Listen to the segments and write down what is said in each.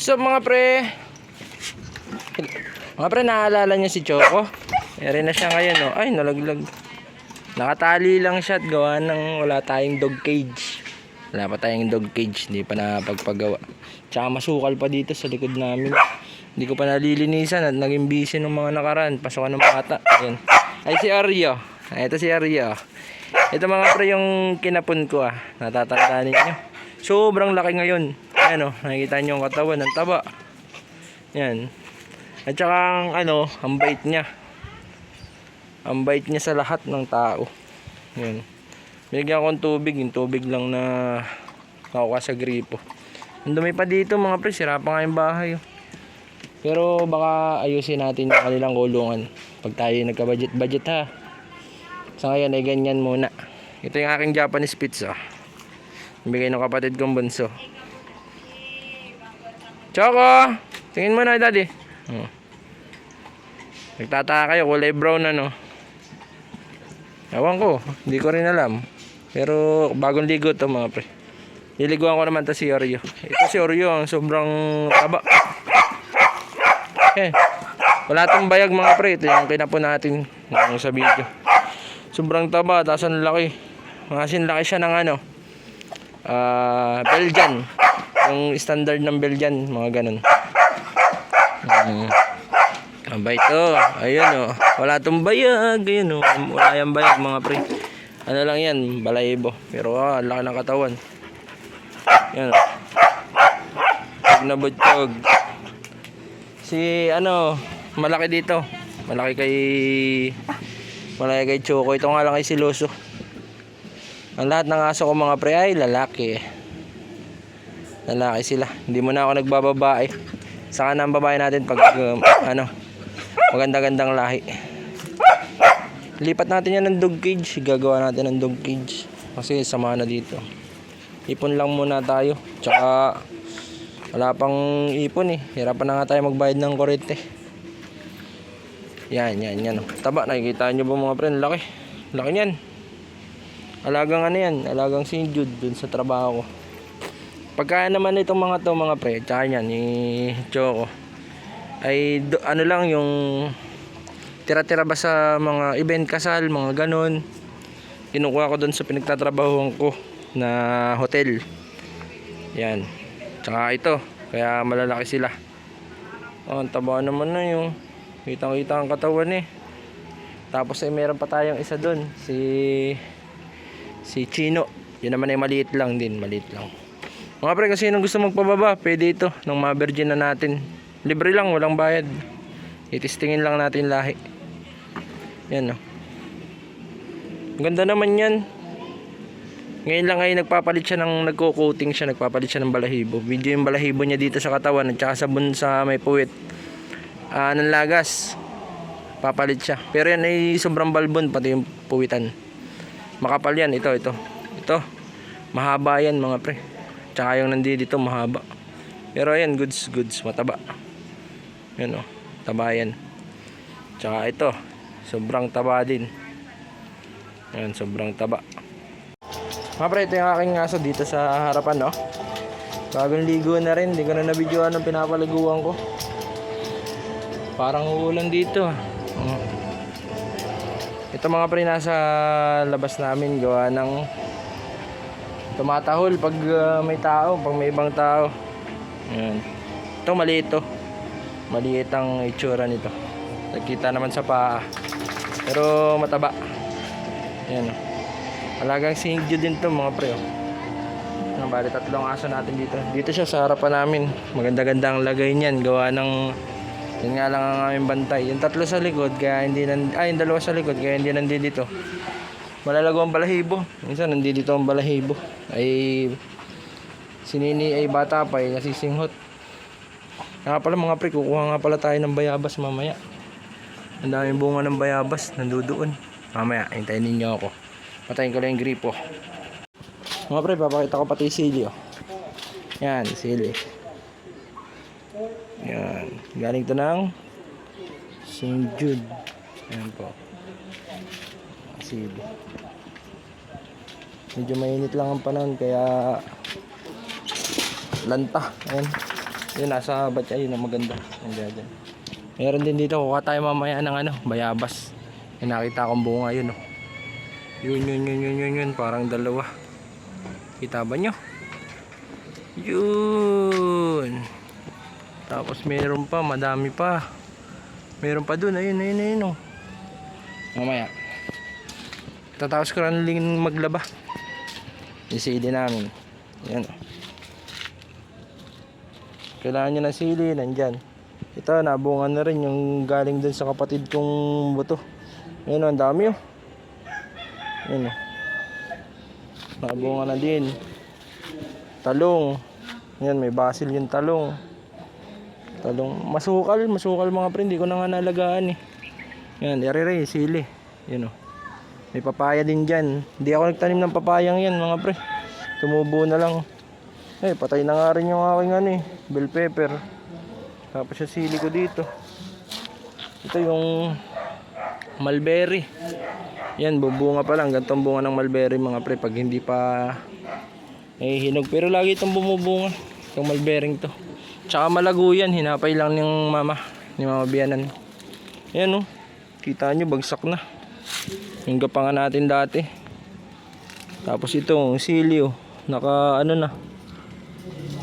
So mga pre, mga pre naalala niyo si Choco? Meron na siya ngayon oh. Ay nalaglag. Nakatali lang siya at gawa ng wala tayong dog cage. Wala pa tayong dog cage, hindi pa napagpagawa. Tsaka masukal pa dito sa likod namin. Hindi ko pa nalilinisan at naging busy ng mga nakaraan. Pasokan ng bata. Ayan. Ay si Aryo. Ito si Aryo. Ito mga pre yung kinapon ko ah. Natatandaan ninyo. Sobrang laki ngayon. Ayan oh, nakikita niyo yung katawan ng taba. Yan. At saka ang ano, ang bait niya. Ang bait niya sa lahat ng tao. Yan. Binigyan ko ng tubig, yung tubig lang na nakuha sa gripo. Ang dumi pa dito mga pre, sira pa nga yung bahay. oh. Pero baka ayusin natin yung kanilang kulungan pag tayo nagka-budget-budget ha. Sa ngayon ay ganyan muna. Ito yung aking Japanese pizza. Bigay ng kapatid kong bunso. Choco! Tingin mo na, daddy. Oh. Nagtataka kayo, kulay brown na, no? Ewan ko, hindi ko rin alam. Pero bagong ligo to mga pre. Niliguan ko naman to si Oreo. Ito si Oreo, ang sobrang taba. Eh, wala tong bayag mga pre. Ito yung kinapon natin yung sa video. Sobrang taba, tapos ang laki. Mga laki siya ng ano, ah Belgian. Yung standard ng Belgian, mga ganun. Mm. Aba ito, ayun oh. Wala tong bayag, ayun oh. Wala yung bayag mga pre. Ano lang yan, balayibo. Pero ah, laki ng katawan. Yan oh. Pag nabutog. Si ano, malaki dito. Malaki kay malaki kay Choco. Ito nga lang kay Siloso. Ang lahat ng aso ko mga pre ay lalaki. Lalaki sila. Hindi mo na ako nagbababae. Saka na ang babae natin pag um, ano, maganda-gandang lahi. Lipat natin yan ng dog cage. Gagawa natin ng dog cage. Kasi sama na dito. Ipon lang muna tayo. Tsaka wala pang ipon eh. Hirapan na nga tayo magbayad ng kurente. Yan, yan, yan. Taba, nakikita nyo ba mga friend? Laki. Laki niyan. Alagang ano yan? Alagang St. Jude dun sa trabaho ko. Pagka naman itong mga to mga pre, tsaka yan, ni Choco. Ay do, ano lang yung tira-tira ba sa mga event kasal, mga ganon. Kinukuha ko doon sa pinagtatrabahuan ko na hotel. Yan. Tsaka ito, kaya malalaki sila. Oh, ang naman na yung kitang-kita ang katawan eh. Tapos ay meron pa tayong isa doon, si si Chino. Yun naman ay maliit lang din, maliit lang. Mga pre, kasi sino gusto magpababa, pwede ito, ng mga virgin na natin. Libre lang, walang bayad. Itistingin lang natin lahi. Yan, no. Ang ganda naman yan. Ngayon lang ay nagpapalit siya ng nagko-coating siya, nagpapalit siya ng balahibo. Video yung balahibo niya dito sa katawan at saka sa bun sa may puwit. Ah, ng lagas. Papalit siya. Pero yan ay sobrang balbon pati yung puwitan. Makapal yan, ito, ito. Ito. Mahaba yan mga pre. Tsaka yung nandito dito mahaba. Pero ayan, goods, goods, mataba. Yan o, taba yan. Tsaka ito, sobrang taba din. Yan, sobrang taba. Mga pre, ito yung aking aso dito sa harapan, no? Bagong ligo na rin, hindi ko na nabidyoan ng pinapaliguan ko. Parang uulan dito. Mm. Ito mga pre, nasa labas namin gawa ng tumatahol pag uh, may tao, pag may ibang tao. Ayan. Ito maliit to. Maliit ang itsura nito. Nagkita naman sa paa. Pero mataba. Ayan o. Alagang singyo din to mga pre. Oh. Bali tatlong aso natin dito. Dito siya sa harapan namin. Maganda-ganda ang lagay niyan. Gawa ng yun nga lang ang aming bantay. Yung tatlo sa likod, kaya hindi nan ay, yung dalawa sa likod, kaya hindi nandito. Malalago ang balahibo. Minsan nandito ang balahibo. Ay si Nini ay bata pa ay nasisinghot. Nga pala mga pre, kukuha nga pala tayo ng bayabas mamaya. Ang daming bunga ng bayabas, nandoon. Mamaya, hintayin ninyo ako. Patayin ko lang yung gripo. Mga pre, papakita ko pati sili oh. Yan, sili. Yan. Galing to ng St. Jude. Yan po. Sili. Medyo mainit lang ang panahon kaya lanta. Ayan. Yun, nasa batya yun ang maganda. Nandiyan dyan. Meron din dito, kuha tayo mamaya ng ano, bayabas. Yung nakita kong bunga yun, oh. Yun, yun, yun, yun, yun, yun, parang dalawa. Kita ba nyo? Yun. Tapos meron pa, madami pa. Meron pa dun, ayun, ayun, ayun, oh. Mamaya. Tatapos ko lang maglaba. Yung sili namin. Yan. Kailangan nyo ng sili, nandyan. Ito, nabungan na rin yung galing dun sa kapatid kong buto. Ayun, oh, ang dami oh. Ayun oh. Na din. Talong. Yan, may basil yung talong. Talong. Masukal, masukal mga pre. Hindi ko na nga nalagaan eh. Yan, yarire, sili. Yun oh. May papaya din dyan. Hindi ako nagtanim ng papayang yan mga pre. Tumubo na lang. Eh, patay na nga rin yung aking ano eh. Bell pepper. Tapos yung sili ko dito. Ito yung mulberry. Yan, bubunga pa lang. Gantong bunga ng mulberry mga pre. Pag hindi pa hinog. Pero lagi itong bumubunga. Itong mulberry to. Tsaka malago yan. Hinapay lang ng mama. Ni mama biyanan. Yan oh. Kita nyo, bagsak na. Yung gapangan natin dati. Tapos ito, sili oh. Naka ano na.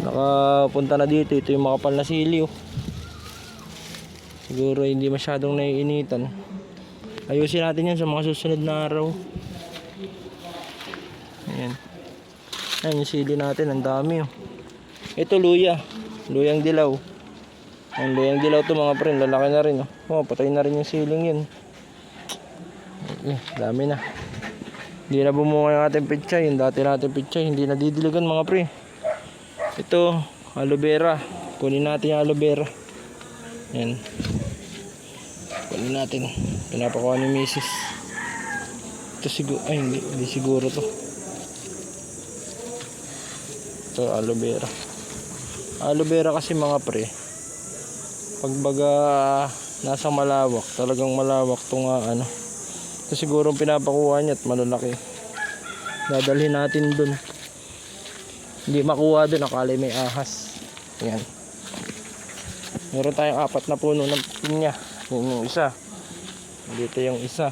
Nakapunta na dito. Ito yung makapal na sili oh. Siguro hindi masyadong naiinitan. Ayusin natin yan sa mga susunod na araw. Ayan. Ayan yung sili natin. Ang dami oh. Ito luya. Luyang dilaw. Ang luyang dilaw to mga friend. Lalaki na rin oh. Oh, patay na rin yung siling yun. Eh, dami na. Hindi na bumunga yung ating pichay. Yung dati natin pichay. Hindi na didiligan mga pre. Ito, aloe vera. Kunin natin yung aloe vera. Yan. Kunin natin. Pinapakuha ni Mrs. Ito siguro, ay hindi, hindi siguro to. Ito, aloe vera. Aloe vera kasi mga pre. Pagbaga nasa malawak, talagang malawak to nga ano. Ito siguro ang pinapakuha niya at malalaki. Dadalhin natin dun. Hindi makuha dun, akala may ahas. Yan. Meron tayong apat na puno ng pinya. Yun yung isa. Dito yung isa.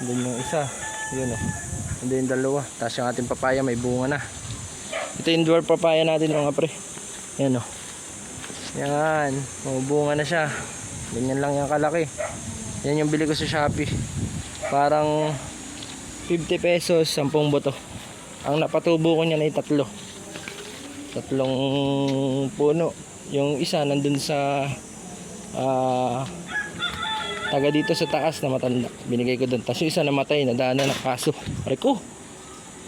Doon yung isa. Yun o. Hindi yung dalawa. Tapos yung ating papaya may bunga na. Ito yung dwarf papaya natin mga pre. Yan o. Yan. Mabunga na siya. Ganyan lang yung kalaki. Yan yung bili ko sa Shopee. Parang 50 pesos, 10 buto. Ang napatubo ko niyan ay tatlo. Tatlong puno. Yung isa nandun sa ah taga dito sa taas na matanda. Binigay ko doon. Tapos yung isa namatay, nadaanan ng kaso. Aray ko.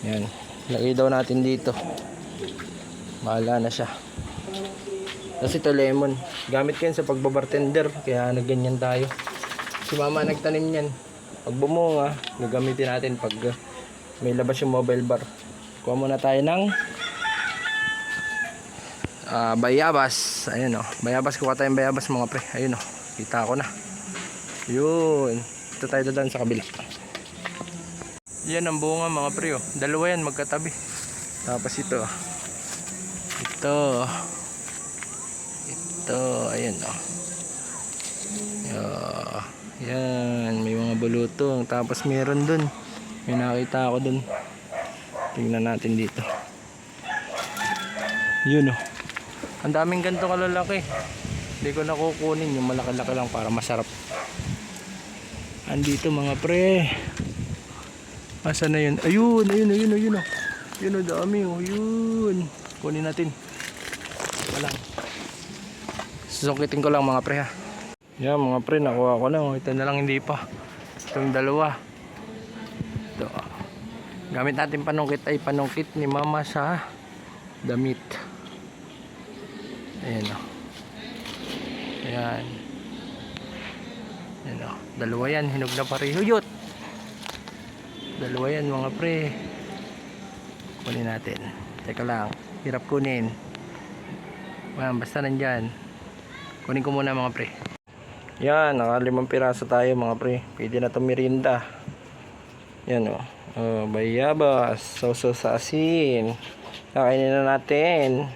Yan. Lagay daw natin dito. Bahala na siya. Tapos ito lemon. Gamit ko yan sa pagbabartender. Kaya nagganyan tayo. Si mama nagtanim yan. Pag bumunga, gagamitin natin pag uh, may labas yung mobile bar. Kuha muna tayo ng ah, bayabas. Ayun o. Bayabas. Kuha tayong bayabas mga pre. Ayun o. Kita ko na. Yun. Ito tayo dadaan sa kabila. Yan ang bunga mga pre. Oh. Dalawa yan magkatabi. Tapos ito. Ito. Ito. Ayun o. Yeah. Yan, may mga bulutong. Tapos meron dun. May nakita ako dun. Tingnan natin dito. Yun oh. Ang daming ganito kalalaki. Hindi ko nakukunin yung malaki-laki lang para masarap. Andito mga pre. Asa na yun? Ayun, ayun, ayun, ayun oh. Yun oh, dami oh. Yun. Kunin natin. Walang. Susukitin ko lang mga pre ha. Yan mga pre, nakuha ko na. oh. Ito na lang hindi pa. Itong dalawa. Ito. Gamit natin panungkit ay panungkit ni mama sa damit. Ayan o. Ayan. Ayan o. Dalawa yan. Hinog na pareho. Yut! Dalawa yan mga pre. Kunin natin. Teka lang. Hirap kunin. Ayan, basta nandyan. Kunin ko muna mga pre. Yan, nakalimang piraso tayo mga pre. Pwede na itong merinda. Yan o. Oh. Oh, bayabas. Sausaw sa asin. Kakainin na natin.